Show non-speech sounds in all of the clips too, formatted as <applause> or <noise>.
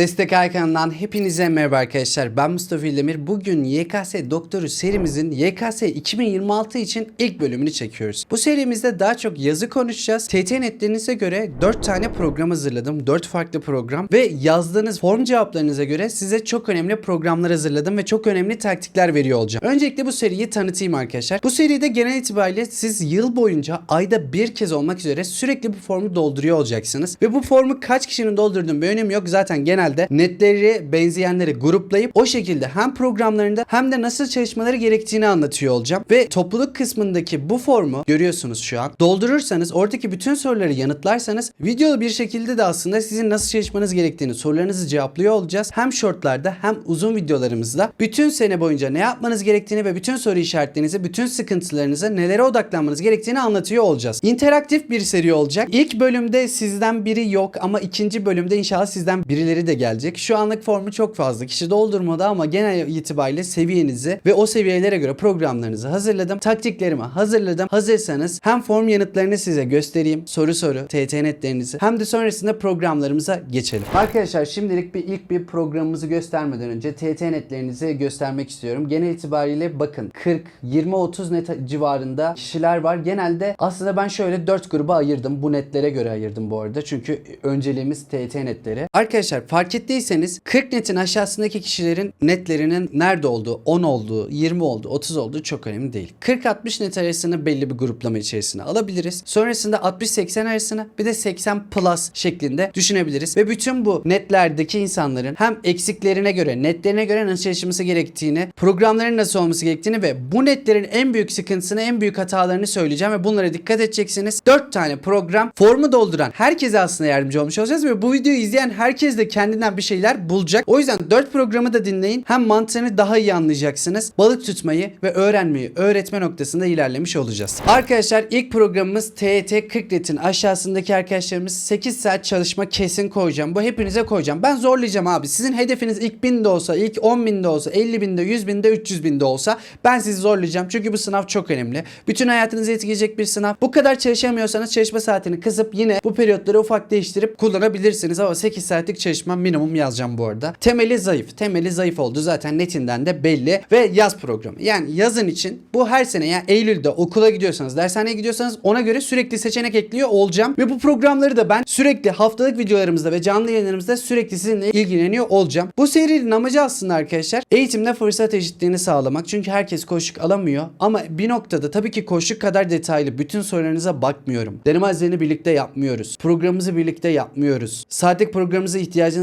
Destek Aykan'dan hepinize merhaba arkadaşlar. Ben Mustafa İldemir. Bugün YKS Doktoru serimizin YKS 2026 için ilk bölümünü çekiyoruz. Bu serimizde daha çok yazı konuşacağız. TT netlerinize göre 4 tane program hazırladım. 4 farklı program ve yazdığınız form cevaplarınıza göre size çok önemli programlar hazırladım ve çok önemli taktikler veriyor olacağım. Öncelikle bu seriyi tanıtayım arkadaşlar. Bu seride genel itibariyle siz yıl boyunca ayda bir kez olmak üzere sürekli bu formu dolduruyor olacaksınız. Ve bu formu kaç kişinin doldurduğunun bir önemi yok. Zaten genelde netleri benzeyenleri gruplayıp o şekilde hem programlarında hem de nasıl çalışmaları gerektiğini anlatıyor olacağım. Ve topluluk kısmındaki bu formu görüyorsunuz şu an. Doldurursanız oradaki bütün soruları yanıtlarsanız videolu bir şekilde de aslında sizin nasıl çalışmanız gerektiğini sorularınızı cevaplıyor olacağız. Hem shortlarda hem uzun videolarımızda bütün sene boyunca ne yapmanız gerektiğini ve bütün soru işaretlerinizi, bütün sıkıntılarınıza nelere odaklanmanız gerektiğini anlatıyor olacağız. İnteraktif bir seri olacak. İlk bölümde sizden biri yok ama ikinci bölümde inşallah sizden birileri de gelecek. Şu anlık formu çok fazla kişi doldurmadı ama genel itibariyle seviyenizi ve o seviyelere göre programlarınızı hazırladım. Taktiklerimi hazırladım. Hazırsanız hem form yanıtlarını size göstereyim. Soru soru, TT netlerinizi hem de sonrasında programlarımıza geçelim. Arkadaşlar şimdilik bir ilk bir programımızı göstermeden önce TT netlerinizi göstermek istiyorum. Genel itibariyle bakın 40, 20, 30 net civarında kişiler var. Genelde aslında ben şöyle 4 gruba ayırdım. Bu netlere göre ayırdım bu arada. Çünkü önceliğimiz TT netleri. Arkadaşlar ettiyseniz 40 netin aşağısındaki kişilerin netlerinin nerede olduğu, 10 olduğu, 20 olduğu, 30 olduğu çok önemli değil. 40-60 net arasını belli bir gruplama içerisine alabiliriz. Sonrasında 60-80 arasını bir de 80 plus şeklinde düşünebiliriz. Ve bütün bu netlerdeki insanların hem eksiklerine göre, netlerine göre nasıl çalışması gerektiğini, programların nasıl olması gerektiğini ve bu netlerin en büyük sıkıntısını, en büyük hatalarını söyleyeceğim ve bunlara dikkat edeceksiniz. 4 tane program formu dolduran herkese aslında yardımcı olmuş olacağız ve bu videoyu izleyen herkes de kendinden bir şeyler bulacak. O yüzden 4 programı da dinleyin. Hem mantığını daha iyi anlayacaksınız. Balık tutmayı ve öğrenmeyi öğretme noktasında ilerlemiş olacağız. Arkadaşlar ilk programımız TET 40 netin aşağısındaki arkadaşlarımız 8 saat çalışma kesin koyacağım. Bu hepinize koyacağım. Ben zorlayacağım abi. Sizin hedefiniz ilk 1000 de olsa, ilk 10 bin de olsa, 50 bin de, 100 bin de, 300 bin de olsa ben sizi zorlayacağım. Çünkü bu sınav çok önemli. Bütün hayatınızı etkileyecek bir sınav. Bu kadar çalışamıyorsanız çalışma saatini kısıp yine bu periyotları ufak değiştirip kullanabilirsiniz. Ama 8 saatlik çalışma minimum yazacağım bu arada. Temeli zayıf. Temeli zayıf oldu zaten netinden de belli. Ve yaz programı. Yani yazın için bu her sene yani Eylül'de okula gidiyorsanız, dershaneye gidiyorsanız ona göre sürekli seçenek ekliyor olacağım. Ve bu programları da ben sürekli haftalık videolarımızda ve canlı yayınlarımızda sürekli sizinle ilgileniyor olacağım. Bu serinin amacı aslında arkadaşlar eğitimde fırsat eşitliğini sağlamak. Çünkü herkes koşuk alamıyor. Ama bir noktada tabii ki koşuk kadar detaylı bütün sorularınıza bakmıyorum. Deneme birlikte yapmıyoruz. Programımızı birlikte yapmıyoruz. Saatlik programımızı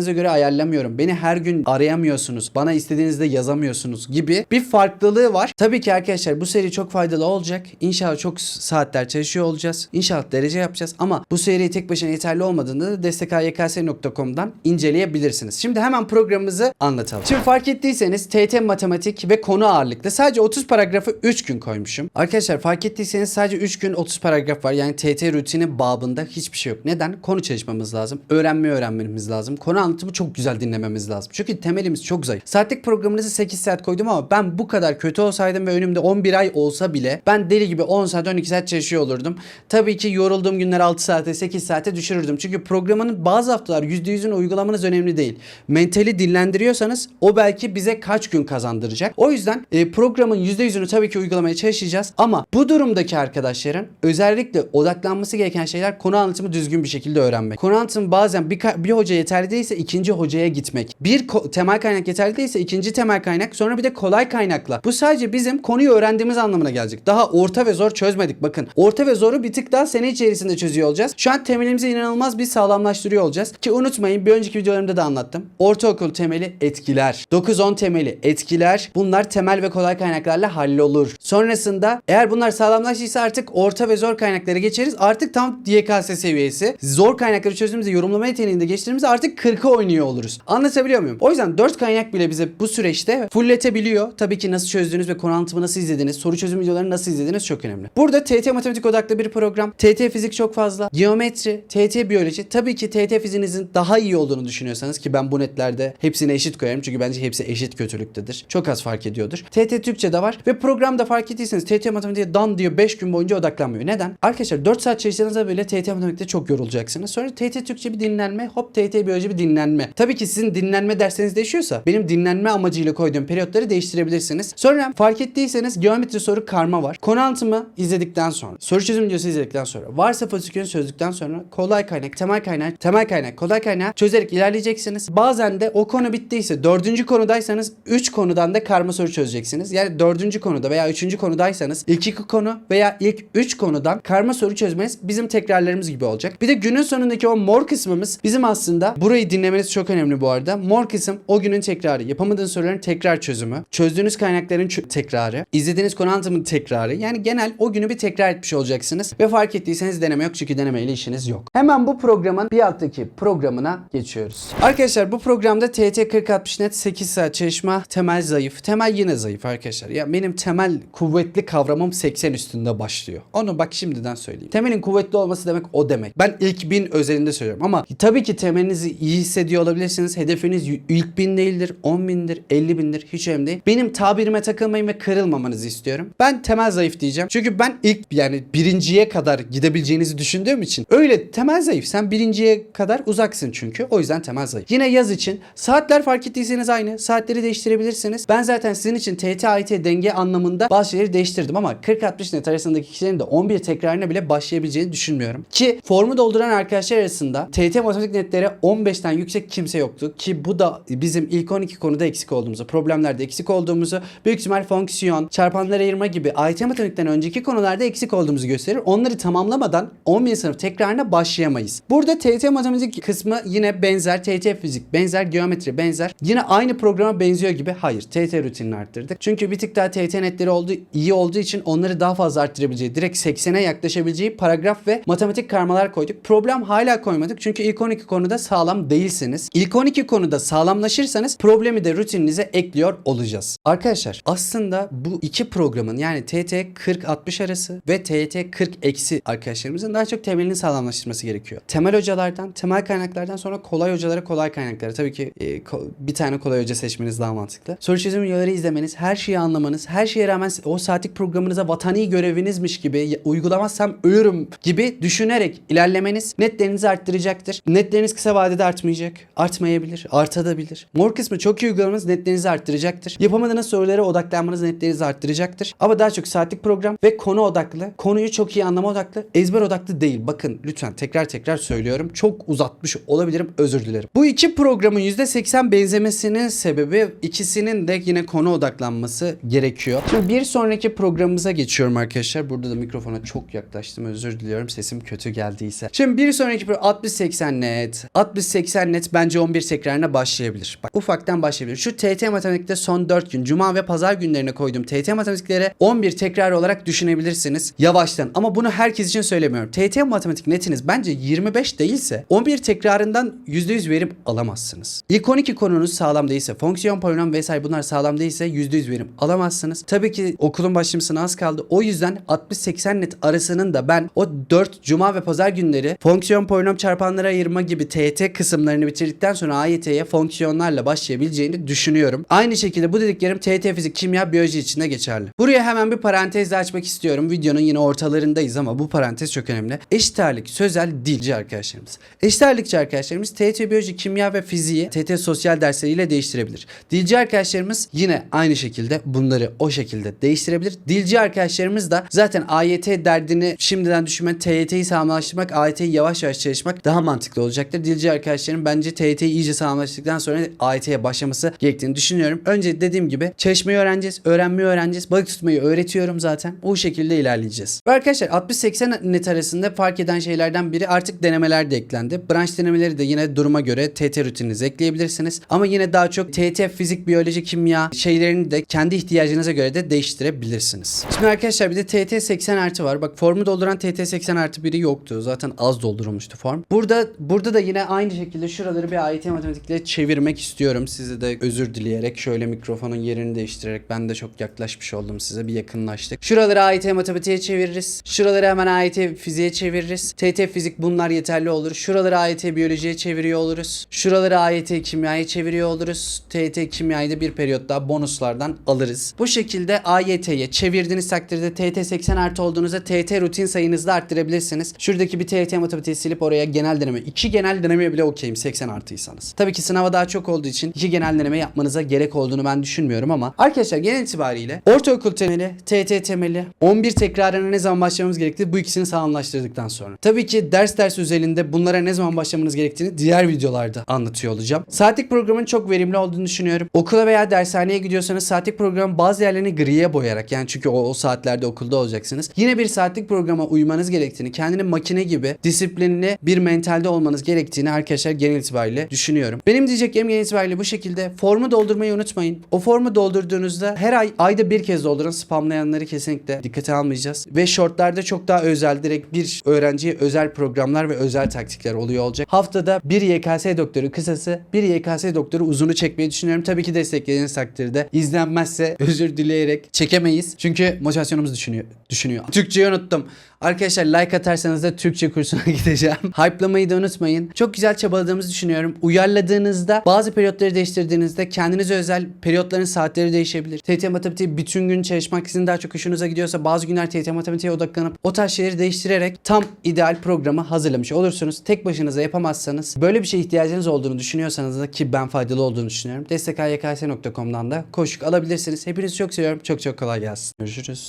ihtiyacınıza göre ayarlamıyorum. Beni her gün arayamıyorsunuz. Bana istediğinizde yazamıyorsunuz gibi bir farklılığı var. Tabii ki arkadaşlar bu seri çok faydalı olacak. İnşallah çok saatler çalışıyor olacağız. İnşallah derece yapacağız ama bu seri tek başına yeterli olmadığını da destekyks.com'dan inceleyebilirsiniz. Şimdi hemen programımızı anlatalım. Şimdi fark ettiyseniz TT matematik ve konu ağırlıklı sadece 30 paragrafı 3 gün koymuşum. Arkadaşlar fark ettiyseniz sadece 3 gün 30 paragraf var. Yani TT rutini babında hiçbir şey yok. Neden? Konu çalışmamız lazım. Öğrenmeyi öğrenmemiz lazım. Konu anlatımı çok güzel dinlememiz lazım. Çünkü temelimiz çok zayıf. Saatlik programınızı 8 saat koydum ama ben bu kadar kötü olsaydım ve önümde 11 ay olsa bile ben deli gibi 10 saat 12 saat çalışıyor olurdum. Tabii ki yorulduğum günler 6 saate 8 saate düşürürdüm. Çünkü programın bazı haftalar %100'ünü uygulamanız önemli değil. Mentali dinlendiriyorsanız o belki bize kaç gün kazandıracak. O yüzden e, programın %100'ünü tabii ki uygulamaya çalışacağız ama bu durumdaki arkadaşların özellikle odaklanması gereken şeyler konu anlatımı düzgün bir şekilde öğrenmek. Konu anlatımı bazen bir, bir hoca yeterli değilse ikinci hocaya gitmek. Bir temel kaynak yeterli değilse ikinci temel kaynak sonra bir de kolay kaynakla. Bu sadece bizim konuyu öğrendiğimiz anlamına gelecek. Daha orta ve zor çözmedik bakın. Orta ve zoru bir tık daha sene içerisinde çözüyor olacağız. Şu an temelimizi inanılmaz bir sağlamlaştırıyor olacağız. Ki unutmayın bir önceki videolarımda da anlattım. Ortaokul temeli etkiler. 9-10 temeli etkiler. Bunlar temel ve kolay kaynaklarla hallolur. Sonrasında eğer bunlar sağlamlaştıysa artık orta ve zor kaynaklara geçeriz. Artık tam YKS seviyesi. Zor kaynakları çözdüğümüzde yorumlama yeteneğinde geçtiğimizde artık 40'ı oynuyor oluruz. Anlatabiliyor muyum? O yüzden 4 kaynak bile bize bu süreçte fullletebiliyor. Tabii ki nasıl çözdüğünüz ve konu anlatımı nasıl izlediniz, soru çözüm videolarını nasıl izlediniz çok önemli. Burada TT matematik odaklı bir program. TT fizik çok fazla. Geometri, TT biyoloji. Tabii ki TT fiziğinizin daha iyi olduğunu düşünüyorsanız ki ben bu netlerde hepsine eşit koyarım. Çünkü bence hepsi eşit kötülüktedir. Çok az fark ediyordur. TT Türkçe de var ve programda fark ettiyseniz TT matematiğe dan diyor 5 gün boyunca odaklanmıyor. Neden? Arkadaşlar 4 saat çalıştığınızda böyle TT matematikte çok yorulacaksınız. Sonra TT Türkçe bir dinlenme, hop TT biyoloji bir dinlenme dinlenme. Tabii ki sizin dinlenme derseniz değişiyorsa benim dinlenme amacıyla koyduğum periyotları değiştirebilirsiniz. Sonra fark ettiyseniz geometri soru karma var. Konu anlatımı izledikten sonra, soru çözüm videosu izledikten sonra, varsa fasikülünü çözdükten sonra kolay kaynak, temel kaynak, temel kaynak, kolay kaynak çözerek ilerleyeceksiniz. Bazen de o konu bittiyse dördüncü konudaysanız 3 konudan da karma soru çözeceksiniz. Yani dördüncü konuda veya üçüncü konudaysanız ilk iki konu veya ilk üç konudan karma soru çözmeniz bizim tekrarlarımız gibi olacak. Bir de günün sonundaki o mor kısmımız bizim aslında burayı dinlemeniz çok önemli bu arada. Mor kısım o günün tekrarı. Yapamadığın soruların tekrar çözümü. Çözdüğünüz kaynakların tekrarı. izlediğiniz konu anlatımının tekrarı. Yani genel o günü bir tekrar etmiş olacaksınız. Ve fark ettiyseniz deneme yok çünkü denemeyle işiniz yok. Hemen bu programın bir alttaki programına geçiyoruz. Arkadaşlar bu programda TT 4060 net 8 saat çalışma temel zayıf. Temel yine zayıf arkadaşlar. Ya benim temel kuvvetli kavramım 80 üstünde başlıyor. Onu bak şimdiden söyleyeyim. Temelin kuvvetli olması demek o demek. Ben ilk 1000 özelinde söylüyorum ama tabii ki temelinizi iyi hissediyor olabilirsiniz. Hedefiniz ilk 1000 değildir, 10 bindir, 50 bindir hiç önemli değil. Benim tabirime takılmayın ve kırılmamanızı istiyorum. Ben temel zayıf diyeceğim. Çünkü ben ilk yani birinciye kadar gidebileceğinizi düşündüğüm için öyle temel zayıf. Sen birinciye kadar uzaksın çünkü. O yüzden temel zayıf. Yine yaz için saatler fark ettiyseniz aynı. Saatleri değiştirebilirsiniz. Ben zaten sizin için TT AIT denge anlamında bazı şeyleri değiştirdim ama 40-60 net arasındaki kişilerin de 11 tekrarına bile başlayabileceğini düşünmüyorum. Ki formu dolduran arkadaşlar arasında TT matematik netleri 15'ten yüksek kimse yoktu. Ki bu da bizim ilk 12 konuda eksik olduğumuzu, problemlerde eksik olduğumuzu, büyük ihtimal fonksiyon, çarpanlara ayırma gibi AYT matematikten önceki konularda eksik olduğumuzu gösterir. Onları tamamlamadan 11 sınıf tekrarına başlayamayız. Burada TT matematik kısmı yine benzer, TT fizik benzer, geometri benzer. Yine aynı programa benziyor gibi. Hayır, TT rutinini arttırdık. Çünkü bir tık daha TT netleri oldu, iyi olduğu için onları daha fazla arttırabileceği, direkt 80'e yaklaşabileceği paragraf ve matematik karmalar koyduk. Problem hala koymadık çünkü ilk 12 konuda sağlam değilsiniz. İlk 12 konuda sağlamlaşırsanız problemi de rutininize ekliyor olacağız. Arkadaşlar aslında bu iki programın yani TT 40-60 arası ve TT 40 eksi arkadaşlarımızın daha çok temelini sağlamlaştırması gerekiyor. Temel hocalardan, temel kaynaklardan sonra kolay hocalara kolay kaynaklara. Tabii ki e, bir tane kolay hoca seçmeniz daha mantıklı. Soru çözüm videoları izlemeniz, her şeyi anlamanız, her şeye rağmen o saatlik programınıza vatani görevinizmiş gibi uygulamazsam ölürüm gibi düşünerek ilerlemeniz netlerinizi arttıracaktır. Netleriniz kısa vadede artmayacak. Artmayabilir. Artabilir. Mor kısmı çok iyi uygulamanız netlerinizi arttıracaktır. Yapamadığınız sorulara odaklanmanız netlerinizi arttıracaktır. Ama daha çok saatlik program ve konu odaklı. Konuyu çok iyi anlama odaklı. Ezber odaklı değil. Bakın lütfen tekrar tekrar söylüyorum. Çok uzatmış olabilirim. Özür dilerim. Bu iki programın %80 benzemesinin sebebi ikisinin de yine konu odaklanması gerekiyor. Şimdi bir sonraki programımıza geçiyorum arkadaşlar. Burada da mikrofona çok yaklaştım. Özür diliyorum. Sesim kötü geldiyse. Şimdi bir sonraki program 60-80 net. 60-80 net bence 11 tekrarına başlayabilir. Bak ufaktan başlayabilir. Şu TT matematikte son 4 gün Cuma ve Pazar günlerine koyduğum TT matematiklere 11 tekrar olarak düşünebilirsiniz. Yavaştan. Ama bunu herkes için söylemiyorum. TT matematik netiniz bence 25 değilse 11 tekrarından %100 verim alamazsınız. İlk 12 konunuz sağlam değilse, fonksiyon, polinom vesaire bunlar sağlam değilse %100 verim alamazsınız. Tabii ki okulun başlamasına az kaldı. O yüzden 60-80 net arasının da ben o 4 Cuma ve Pazar günleri fonksiyon, polinom, çarpanlara ayırma gibi TET kısımlarını bitirdikten sonra AYT'ye fonksiyonlarla başlayabileceğini düşünüyorum. Aynı şekilde bu dediklerim TET fizik, kimya, biyoloji için de geçerli. Buraya hemen bir parantez açmak istiyorum. Videonun yine ortalarındayız ama bu parantez çok önemli. Eşit ağırlık, sözel, dilci arkadaşlarımız. Eşit ağırlıkçı arkadaşlarımız TET biyoloji, kimya ve fiziği TET sosyal dersleriyle değiştirebilir. Dilci arkadaşlarımız yine aynı şekilde bunları o şekilde değiştirebilir. Dilci arkadaşlarımız da zaten AYT derdini şimdiden düşünme, TYT'yi sağlamlaştırmak, AYT'yi yavaş yavaş çalışmak daha mantıklı olacaktır. Dilci arkadaşlarım bence TYT'yi iyice sağlamlaştırdıktan sonra AYT'ye başlaması gerektiğini düşünüyorum. Önce dediğim gibi çalışmayı öğreneceğiz, öğrenmeyi öğreneceğiz. Balık tutmayı öğretiyorum zaten. O şekilde ilerleyeceğiz. Ve arkadaşlar 60-80 net arasında fark eden şeylerden biri artık denemeler de eklendi. Branş denemeleri de yine duruma göre TT rutininize ekleyebilirsiniz. Ama yine daha çok TT fizik, biyoloji, kimya şeylerini de kendi ihtiyacınıza göre de değiştirebilirsiniz. Şimdi arkadaşlar bir de TT 80 artı var. Bak formu dolduran TT 80 artı biri yoktu. Zaten az doldurulmuştu form. Burada burada da yine aynı şekilde şuraları bir AYT matematikle çevirmek istiyorum. Size de özür dileyerek şöyle mikrofonun yerini değiştirerek ben de çok yaklaşmış oldum size bir yakınlaştık. Şuraları AYT matematiğe çeviririz. Şuraları hemen AYT fiziğe çeviririz. TT fizik bunlar yeterli olur. Şuraları AYT biyolojiye çeviriyor oluruz. Şuraları AYT kimyaya çeviriyor oluruz. TT kimyayı da bir periyot daha bonuslardan alırız. Bu şekilde AYT'ye çevirdiğiniz takdirde TT 80 artı olduğunuzda TT rutin sayınızı da arttırabilirsiniğiniz. Şuradaki bir TT matematiği silip oraya genel deneme. iki genel denemeye bile okeyim. 180 artıysanız. Tabii ki sınava daha çok olduğu için iki genel deneme yapmanıza gerek olduğunu ben düşünmüyorum ama arkadaşlar genel itibariyle ortaokul temeli, TT temeli, 11 tekrarına ne zaman başlamamız gerektiği bu ikisini sağlamlaştırdıktan sonra. Tabii ki ders ders özelinde bunlara ne zaman başlamanız gerektiğini diğer videolarda anlatıyor olacağım. Saatlik programın çok verimli olduğunu düşünüyorum. Okula veya dershaneye gidiyorsanız saatlik programın bazı yerlerini griye boyayarak yani çünkü o, o saatlerde okulda olacaksınız. Yine bir saatlik programa uymanız gerektiğini, kendini makine gibi disiplinli bir mentalde olmanız gerektiğini arkadaşlar genel itibariyle düşünüyorum. Benim diyeceklerim genel itibariyle bu şekilde. Formu doldurmayı unutmayın. O formu doldurduğunuzda her ay ayda bir kez doldurun. Spamlayanları kesinlikle dikkate almayacağız. Ve shortlarda çok daha özel direkt bir öğrenciye özel programlar ve özel taktikler oluyor olacak. Haftada bir YKS doktoru kısası, bir YKS doktoru uzunu çekmeyi düşünüyorum. Tabii ki desteklediğiniz takdirde izlenmezse özür dileyerek çekemeyiz. Çünkü motivasyonumuz düşünüyor. düşünüyor. Türkçeyi unuttum. Arkadaşlar like atarsanız da Türkçe kursuna <laughs> gideceğim. Hype'lamayı da unutmayın. Çok güzel çabaladığımızı düşünüyorum. Uyarladığınızda bazı periyotları değiştirdiğinizde kendinize özel periyotların saatleri değişebilir. TT matematiği bütün gün çalışmak sizin daha çok hoşunuza gidiyorsa bazı günler TT matematiğe odaklanıp o tarz şeyleri değiştirerek tam ideal programı hazırlamış olursunuz. Tek başınıza yapamazsanız böyle bir şeye ihtiyacınız olduğunu düşünüyorsanız da ki ben faydalı olduğunu düşünüyorum. Destek alYKS.com'dan da koşuk alabilirsiniz. Hepinizi çok seviyorum. Çok çok kolay gelsin. Görüşürüz.